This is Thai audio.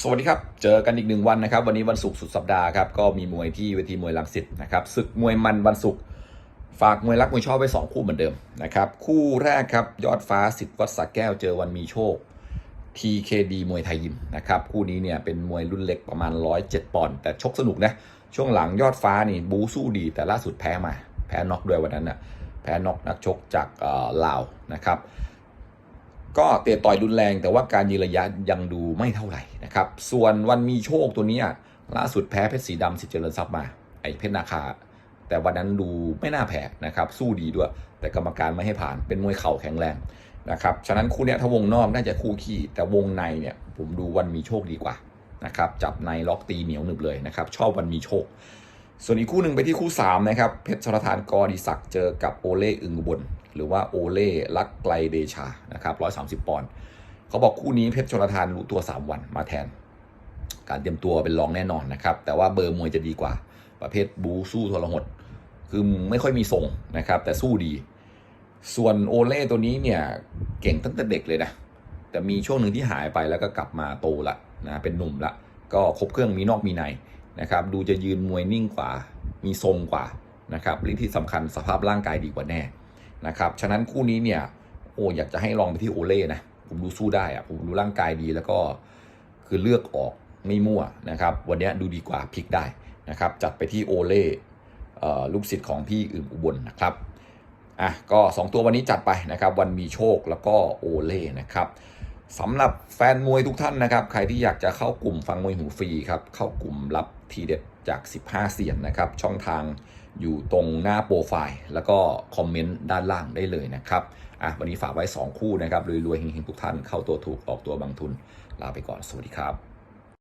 สวัสดีครับ เจอกันอีกหนึ่งวันนะครับ วันนี้วันศุกร์สุดสัปดาห์ครับก็มีมวยที่เวทีมวยลังสิตนะครับศึกมวยมันวันศุกร์ฝากมวยรักมวยชอบไว้2คู่เหมือนเดิมนะครับคู่แรกครับยอดฟ้าสิทธิ์วัดสระแก้วเจอวันมีโชค TKD มวยไทยยิมนะครับคู่นี้เนี่ยเป็นมวยรุ่นเล็กประมาณ 107 ปอนด์แต่ชกสนุกนะช่วงหลังยอดฟ้านี่บูสู้ดีแต่ล่าสุดแพ้มา แพ้น็อกด้วยวันนั้นนะแพ้น็อกนักชกจากเออลาวนะครับก็เตะต่อยรุนแรงแต่ว่าการยืนระยะยังดูไม่เท่าไหร่ นะครับ ส่วนวันมีโชคตัวนี้ล่าสุดแพ้เพชรสีดำสิทธิเจริญทรัพย์มา ไอ้เพชรนาคา แต่วันนั้นดูไม่น่าแพ้นะครับ สู้ดีด้วย แต่กรรมการไม่ให้ผ่านเป็นมวยเข่าแข็งแรงนะครับ ฉะนั้นคู่นี้ถ้าวงนอกน่าจะคู่ขี้แต่วงในเนี่ยผมดูวันมีโชคดีกว่านะครับจับในล็อกตีเหนียวหนึบเลยนะครับ ชอบวันมีโชค ส่วนอีกคู่หนึ่งไปที่คู่3นะครับเพชรชลทานกอดีศักเจอกับโอเล่อึงอุบลหรือว่าโอเล่ลักไกลเดชานะครับ130 ปอนด์ เขาบอกคู่นี้เพชรชลทานรู้ตัว 3 วันมาแทน การเตรียมตัวเป็นรองแน่นอนนะครับ แต่ว่าเบอร์มวยจะดีกว่า ประเภทบูสู้ทรหดคือไม่ค่อยมีทรงนะครับ แต่สู้ดี ส่วนโอเล่ตัวนี้เนี่ยเก่งตั้งแต่เด็กเลยนะแต่มีช่วงหนึ่งที่หายไปแล้วก็กลับมาโตละนะเป็นหนุ่มละก็ครบเครื่องมีนอกมีในนะครับ ดูจะยืนมวยนิ่งกว่า มีทรงกว่านะครับและที่สำคัญสภาพร่างกายดีกว่าแน่นะครับ ฉะนั้นคู่นี้เนี่ยโอ้อยากจะให้ลองไปที่โอเล่นะ ผมดูสู้ได้อะผมดูร่างกายดีแล้วก็คือเลือกออกไม่มั่วนะครับ วันนี้ดูดีกว่าพลิกได้นะครับ จัดไปที่โอเล่ลูกศิษย์ของพี่อื่นอุบลนะครับอะก็ 2 ตัววันนี้จัดไปนะครับ วันมีโชคแล้วก็โอเล่นะครับ สำหรับแฟนมวยทุกท่านนะครับ ใครที่อยากจะเข้ากลุ่มฟังมวยหูฟรีครับ เข้ากลุ่มรับทีเด็ดจาก 15 เสียงนะครับ ช่องทางอยู่ตรงหน้าโปรไฟล์ แล้วก็คอมเมนต์ด้านล่างได้เลยนะครับ อะวันนี้ฝากไว้ 2 คู่นะครับรวยๆเฮงๆทุกท่านเข้าตัวถูกออกตัวบางทุน ลาไปก่อน สวัสดีครับ